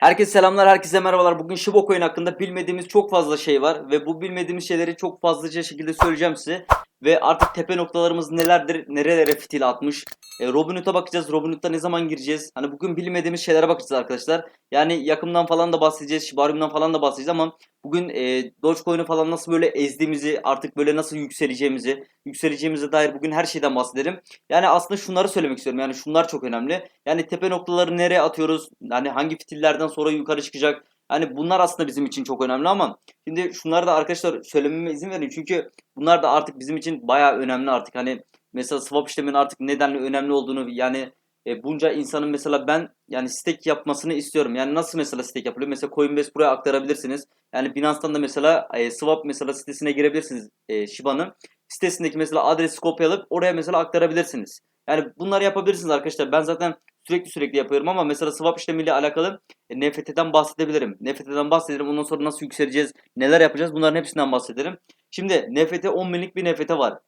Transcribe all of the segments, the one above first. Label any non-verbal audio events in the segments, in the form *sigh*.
Herkese selamlar, herkese merhabalar. Bugün Shiba Coin hakkında bilmediğimiz çok fazla şey var ve bu bilmediğimiz şeyleri çok fazlaca şekilde söyleyeceğim size. Ve artık tepe noktalarımız nelerdir, nerelere fitil atmış. E, Robinhood'a bakacağız, Robinhood'a ne zaman gireceğiz? Hani bugün bilmediğimiz şeylere bakacağız arkadaşlar. Yani yakından falan da bahsedeceğiz, Shibarium'dan falan da bahsedeceğiz ama bugün e, Dogecoin'i falan nasıl böyle ezdiğimizi, artık böyle nasıl yükseleceğimizi, yükseleceğimize dair bugün her şeyden bahsedelim. Yani aslında şunları söylemek istiyorum. Yani şunlar çok önemli. Yani tepe noktaları nereye atıyoruz? Yani hangi fitillerden sonra yukarı çıkacak? Hani bunlar aslında bizim için çok önemli ama şimdi şunları da arkadaşlar söylememe izin verin. Çünkü bunlar da artık bizim için bayağı önemli artık. Hani mesela swap işleminin artık nedenle önemli olduğunu yani e, bunca insanın mesela ben yani stake yapmasını istiyorum. Yani nasıl mesela stake yapılıyor? Mesela Coinbase buraya aktarabilirsiniz. Yani Binance'tan da mesela e, swap mesela sitesine girebilirsiniz e, Shiba'nın. Sitesindeki mesela adresi kopyalayıp oraya mesela aktarabilirsiniz. Yani bunları yapabilirsiniz arkadaşlar. Ben zaten sürekli sürekli yapıyorum ama mesela swap işlemiyle alakalı e, NFT'den bahsedebilirim. NFT'den bahsederim. Ondan sonra nasıl yükseleceğiz, neler yapacağız bunların hepsinden bahsederim. Şimdi NFT 10 binlik bir NFT var.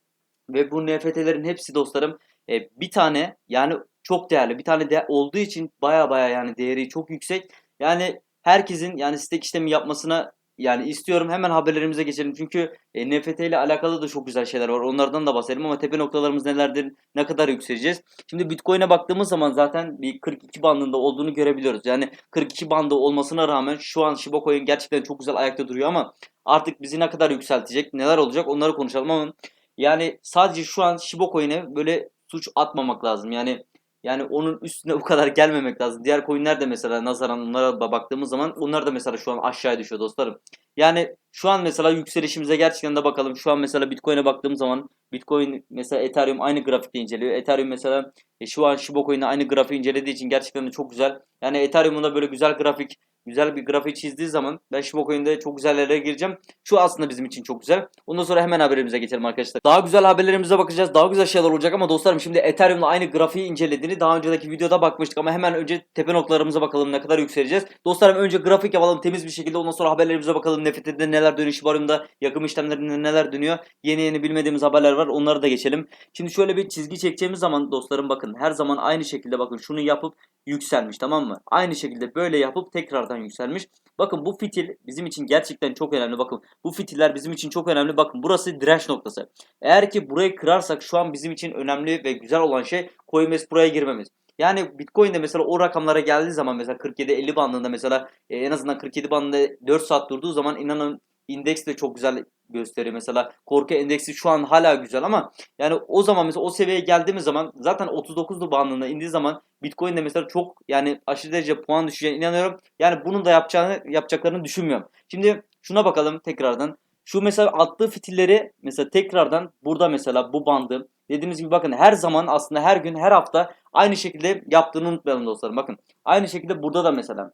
Ve bu NFT'lerin hepsi dostlarım e, bir tane yani çok değerli. Bir tane de olduğu için baya baya yani değeri çok yüksek. Yani herkesin yani stake işlemi yapmasına yani istiyorum hemen haberlerimize geçelim. Çünkü e, NFT ile alakalı da çok güzel şeyler var. Onlardan da bahsedelim ama tepe noktalarımız nelerdir? Ne kadar yükseleceğiz? Şimdi Bitcoin'e baktığımız zaman zaten bir 42 bandında olduğunu görebiliyoruz. Yani 42 bandı olmasına rağmen şu an Shiba Coin gerçekten çok güzel ayakta duruyor ama artık bizi ne kadar yükseltecek? Neler olacak? Onları konuşalım ama yani sadece şu an Shiba Coin'e böyle suç atmamak lazım. Yani yani onun üstüne *laughs* bu kadar gelmemek lazım. Diğer coinler de mesela nazaran onlara baktığımız zaman onlar da mesela şu an aşağıya düşüyor dostlarım. Yani şu an mesela yükselişimize gerçekten de bakalım. Şu an mesela Bitcoin'e baktığım zaman Bitcoin mesela Ethereum aynı grafikte inceliyor. Ethereum mesela e, şu an Shiba Coin'e aynı grafiği incelediği için gerçekten de çok güzel. Yani Ethereum'un da böyle güzel grafik güzel bir grafik çizdiği zaman ben Shiba Coin'de çok güzel yerlere gireceğim. Şu aslında bizim için çok güzel. Ondan sonra hemen haberimize geçelim arkadaşlar. Daha güzel haberlerimize bakacağız. Daha güzel şeyler olacak ama dostlarım şimdi Ethereum'la aynı grafiği incelediğini daha önceki videoda bakmıştık ama hemen önce tepe noktalarımıza bakalım ne kadar yükseleceğiz. Dostlarım önce grafik yapalım temiz bir şekilde ondan sonra haberlerimize bakalım. NFT'de neler dönüyor, Shibarium'da yakım işlemlerinde neler dönüyor. Yeni yeni bilmediğimiz haberler var. Onları da geçelim. Şimdi şöyle bir çizgi çekeceğimiz zaman dostlarım bakın her zaman aynı şekilde bakın şunu yapıp yükselmiş tamam mı? Aynı şekilde böyle yapıp tekrardan yükselmiş. Bakın bu fitil bizim için gerçekten çok önemli. Bakın bu fitiller bizim için çok önemli. Bakın burası direnç noktası. Eğer ki burayı kırarsak şu an bizim için önemli ve güzel olan şey Coinbase buraya girmemiz. Yani Bitcoin'de mesela o rakamlara geldiği zaman mesela 47-50 bandında mesela e, en azından 47 bandında 4 saat durduğu zaman inanın indeks de çok güzel gösteriyor. Mesela korku endeksi şu an hala güzel ama yani o zaman mesela o seviyeye geldiğimiz zaman zaten 39'lu bandında indiği zaman Bitcoin'de mesela çok yani aşırı derece puan düşeceğine inanıyorum. Yani bunun da yapacağını yapacaklarını düşünmüyorum. Şimdi şuna bakalım tekrardan. Şu mesela attığı fitilleri mesela tekrardan burada mesela bu bandı dediğimiz gibi bakın her zaman aslında her gün her hafta aynı şekilde yaptığını unutmayalım dostlarım. Bakın aynı şekilde burada da mesela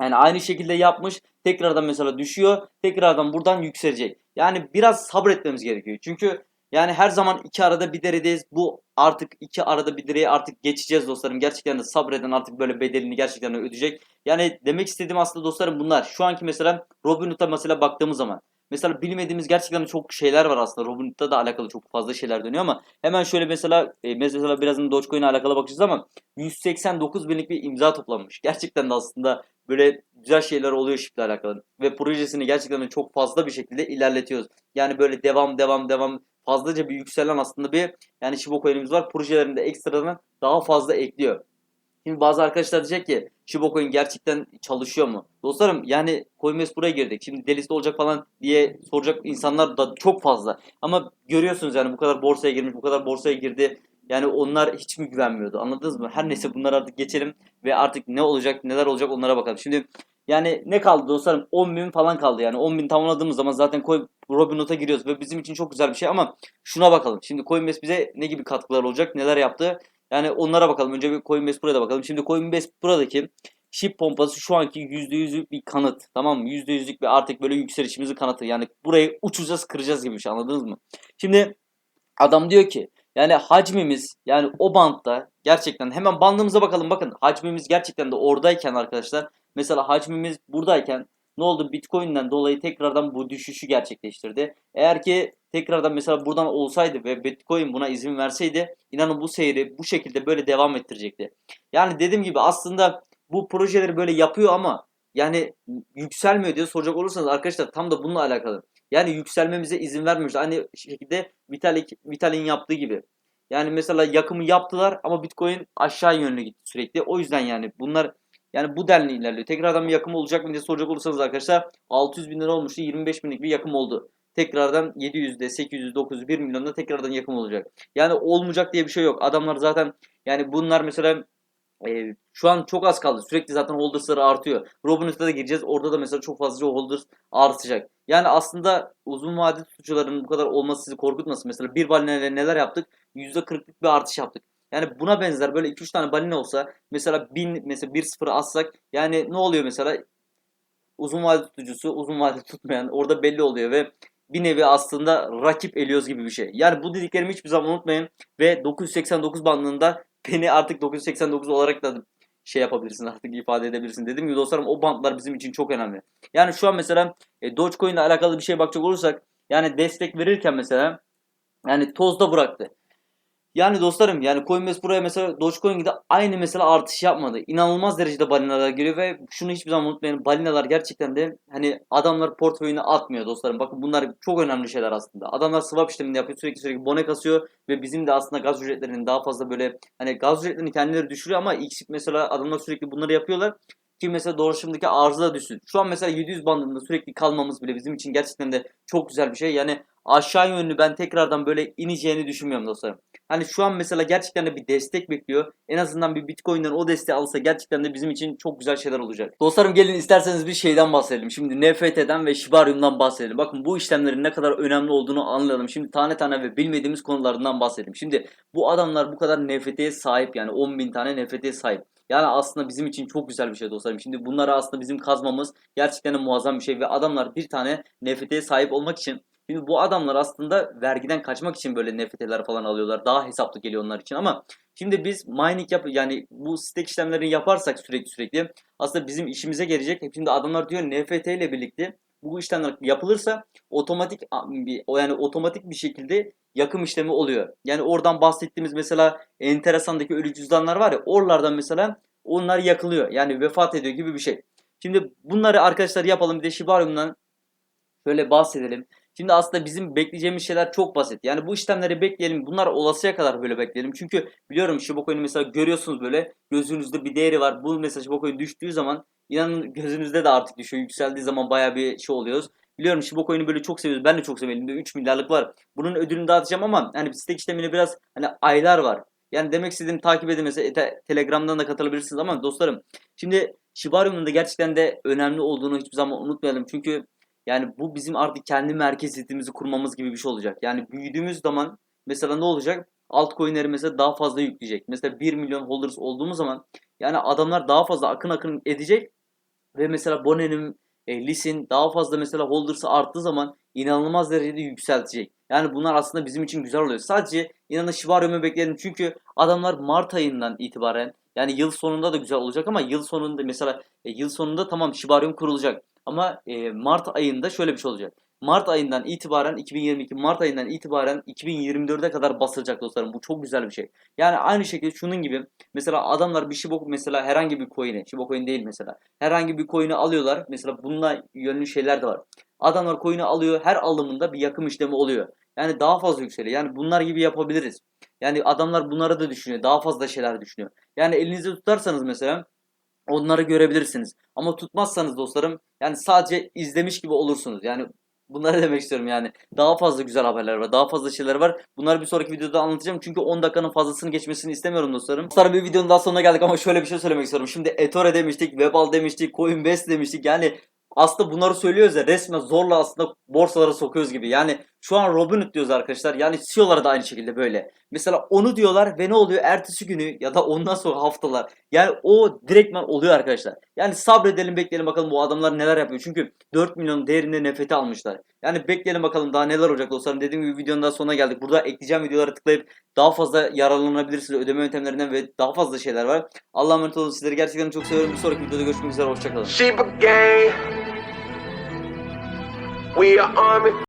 yani aynı şekilde yapmış. Tekrardan mesela düşüyor. Tekrardan buradan yükselecek. Yani biraz sabretmemiz gerekiyor. Çünkü yani her zaman iki arada bir deredeyiz. Bu artık iki arada bir direği artık geçeceğiz dostlarım. Gerçekten de sabreden artık böyle bedelini gerçekten ödeyecek. Yani demek istediğim aslında dostlarım bunlar. Şu anki mesela Robinhood'a mesela baktığımız zaman. Mesela bilmediğimiz gerçekten çok şeyler var aslında. Robinhood'da da alakalı çok fazla şeyler dönüyor ama hemen şöyle mesela e, mesela birazdan Dogecoin'e alakalı bakacağız ama 189 binlik bir imza toplanmış. Gerçekten de aslında böyle güzel şeyler oluyor Shift'le alakalı. Ve projesini gerçekten çok fazla bir şekilde ilerletiyoruz. Yani böyle devam devam devam fazlaca bir yükselen aslında bir yani Shiba Coin'imiz var. Projelerinde ekstradan daha fazla ekliyor. Şimdi bazı arkadaşlar diyecek ki Shiba Coin gerçekten çalışıyor mu? Dostlarım yani Coinbase buraya girdik. Şimdi deliste olacak falan diye soracak insanlar da çok fazla. Ama görüyorsunuz yani bu kadar borsaya girmiş, bu kadar borsaya girdi. Yani onlar hiç mi güvenmiyordu? Anladınız mı? Her neyse bunları artık geçelim ve artık ne olacak, neler olacak onlara bakalım. Şimdi yani ne kaldı dostlarım? 10 bin falan kaldı yani. 10 bin tamamladığımız zaman zaten Coin Robinhood'a giriyoruz ve bizim için çok güzel bir şey ama şuna bakalım. Şimdi Coinbase bize ne gibi katkılar olacak, neler yaptı? Yani onlara bakalım. Önce bir Coinbase Pro'ya da bakalım. Şimdi Coinbase Pro'daki Ship pompası şu anki %100'lük bir kanıt. Tamam mı? %100'lük bir artık böyle yükselişimizin kanıtı. Yani burayı uçacağız kıracağız gibi bir şey anladınız mı? Şimdi adam diyor ki yani hacmimiz yani o bantta gerçekten hemen bandımıza bakalım. Bakın hacmimiz gerçekten de oradayken arkadaşlar mesela hacmimiz buradayken ne oldu? Bitcoin'den dolayı tekrardan bu düşüşü gerçekleştirdi. Eğer ki tekrardan mesela buradan olsaydı ve Bitcoin buna izin verseydi inanın bu seyri bu şekilde böyle devam ettirecekti. Yani dediğim gibi aslında bu projeleri böyle yapıyor ama yani yükselmiyor diye soracak olursanız arkadaşlar tam da bununla alakalı. Yani yükselmemize izin vermiyoruz. Aynı şekilde Vitalik Vital'in yaptığı gibi. Yani mesela yakımı yaptılar ama Bitcoin aşağı yönlü gitti sürekli. O yüzden yani bunlar yani bu denli ilerliyor. Tekrardan bir yakım olacak mı diye soracak olursanız arkadaşlar 600 bin lira olmuştu. 25 binlik bir yakım oldu. Tekrardan 700'de 800 900 1 milyonda tekrardan yakım olacak. Yani olmayacak diye bir şey yok. Adamlar zaten yani bunlar mesela e, şu an çok az kaldı. Sürekli zaten holders'ları artıyor. Robinhood'a da gireceğiz. Orada da mesela çok fazla holders artacak. Yani aslında uzun vadeli tutucuların bu kadar olması sizi korkutmasın. Mesela bir balinayla neler yaptık? %40'lık bir artış yaptık. Yani buna benzer böyle 2-3 tane balina olsa mesela 1000 mesela 1-0 atsak yani ne oluyor mesela? Uzun vadeli tutucusu uzun vadeli tutmayan orada belli oluyor ve bir nevi aslında rakip eliyoruz gibi bir şey. Yani bu dediklerimi hiçbir zaman unutmayın ve 989 bandında beni artık 989 olarak da şey yapabilirsin artık ifade edebilirsin. Dediğim gibi dostlarım o bantlar bizim için çok önemli. Yani şu an mesela e, Dogecoin ile alakalı bir şey bakacak olursak yani destek verirken mesela yani tozda bıraktı. Yani dostlarım yani Coinbase buraya mesela Dogecoin gibi aynı mesela artış yapmadı. İnanılmaz derecede balinalar geliyor ve şunu hiçbir zaman unutmayın. Balinalar gerçekten de hani adamlar portföyüne atmıyor dostlarım. Bakın bunlar çok önemli şeyler aslında. Adamlar swap işlemini yapıyor. Sürekli sürekli bone kasıyor ve bizim de aslında gaz ücretlerinin daha fazla böyle hani gaz ücretlerini kendileri düşürüyor ama ilk mesela adamlar sürekli bunları yapıyorlar ki mesela dolaşımdaki arzı da düşsün. Şu an mesela 700 bandında sürekli kalmamız bile bizim için gerçekten de çok güzel bir şey. Yani aşağı yönlü ben tekrardan böyle ineceğini düşünmüyorum dostlarım. Hani şu an mesela gerçekten de bir destek bekliyor. En azından bir Bitcoin'den o desteği alsa gerçekten de bizim için çok güzel şeyler olacak. Dostlarım gelin isterseniz bir şeyden bahsedelim. Şimdi NFT'den ve Shibarium'dan bahsedelim. Bakın bu işlemlerin ne kadar önemli olduğunu anlayalım. Şimdi tane tane ve bilmediğimiz konularından bahsedelim. Şimdi bu adamlar bu kadar NFT'ye sahip yani 10.000 tane NFT'ye sahip. Yani aslında bizim için çok güzel bir şey dostlarım. Şimdi bunları aslında bizim kazmamız gerçekten muazzam bir şey ve adamlar bir tane NFT'ye sahip olmak için Şimdi bu adamlar aslında vergiden kaçmak için böyle NFT'ler falan alıyorlar. Daha hesaplı geliyor onlar için ama şimdi biz mining yap yani bu stake işlemlerini yaparsak sürekli sürekli aslında bizim işimize gelecek. Şimdi adamlar diyor NFT ile birlikte bu işlemler yapılırsa otomatik yani otomatik bir şekilde yakım işlemi oluyor. Yani oradan bahsettiğimiz mesela enteresandaki ölü cüzdanlar var ya oralardan mesela onlar yakılıyor. Yani vefat ediyor gibi bir şey. Şimdi bunları arkadaşlar yapalım bir de Shibarium'dan şöyle bahsedelim. Şimdi aslında bizim bekleyeceğimiz şeyler çok basit. Yani bu işlemleri bekleyelim. Bunlar olasıya kadar böyle bekleyelim. Çünkü biliyorum Shiba mesela görüyorsunuz böyle gözünüzde bir değeri var. Bu mesela Shiba düştüğü zaman inanın gözünüzde de artık düşüyor. Yükseldiği zaman baya bir şey oluyoruz. Biliyorum Shiba böyle çok seviyoruz. Ben de çok seviyorum. Elimde 3 milyarlık var. Bunun ödülünü dağıtacağım ama hani stake işlemine biraz hani aylar var. Yani demek istediğim takip edin mesela te Telegram'dan da katılabilirsiniz ama dostlarım şimdi Shibarium'un da gerçekten de önemli olduğunu hiçbir zaman unutmayalım. Çünkü yani bu bizim artık kendi merkeziyetimizi kurmamız gibi bir şey olacak. Yani büyüdüğümüz zaman mesela ne olacak? Altcoin'leri mesela daha fazla yükleyecek. Mesela 1 milyon holders olduğumuz zaman yani adamlar daha fazla akın akın edecek ve mesela Bonen'in e, Lis'in daha fazla mesela holders'ı arttığı zaman inanılmaz derecede yükseltecek. Yani bunlar aslında bizim için güzel oluyor. Sadece inanın Shibarium'u bekleyelim çünkü adamlar Mart ayından itibaren yani yıl sonunda da güzel olacak ama yıl sonunda mesela e, yıl sonunda tamam Shibarium kurulacak. Ama e, Mart ayında şöyle bir şey olacak. Mart ayından itibaren 2022 Mart ayından itibaren 2024'e kadar basılacak dostlarım. Bu çok güzel bir şey. Yani aynı şekilde şunun gibi mesela adamlar bir Shiba mesela herhangi bir coin'i, Shiba coin değil mesela. Herhangi bir coin'i alıyorlar. Mesela bununla yönlü şeyler de var. Adamlar coin'i alıyor. Her alımında bir yakım işlemi oluyor. Yani daha fazla yükseliyor. Yani bunlar gibi yapabiliriz. Yani adamlar bunları da düşünüyor. Daha fazla şeyler düşünüyor. Yani elinizde tutarsanız mesela onları görebilirsiniz. Ama tutmazsanız dostlarım yani sadece izlemiş gibi olursunuz. Yani bunları *laughs* demek istiyorum yani. Daha fazla güzel haberler var. Daha fazla şeyler var. Bunları bir sonraki videoda anlatacağım. Çünkü 10 dakikanın fazlasını geçmesini istemiyorum dostlarım. Dostlarım bir videonun daha sonuna geldik ama şöyle bir şey söylemek istiyorum. Şimdi Etore demiştik, Webal demiştik, Coinbase demiştik. Yani aslında bunları söylüyoruz ya resmen zorla aslında borsalara sokuyoruz gibi. Yani şu an Robinhood diyoruz arkadaşlar. Yani CEO'lara da aynı şekilde böyle. Mesela onu diyorlar ve ne oluyor? Ertesi günü ya da ondan sonra haftalar. Yani o direktmen oluyor arkadaşlar. Yani sabredelim bekleyelim bakalım bu adamlar neler yapıyor. Çünkü 4 milyon değerinde nefeti almışlar. Yani bekleyelim bakalım daha neler olacak dostlarım. Dediğim gibi videonun daha sonuna geldik. Burada ekleyeceğim videolara tıklayıp daha fazla yararlanabilirsiniz. Ödeme yöntemlerinden ve daha fazla şeyler var. Allah'a emanet olun. Sizleri gerçekten çok seviyorum. Bir sonraki videoda görüşmek üzere. Hoşçakalın. We are army.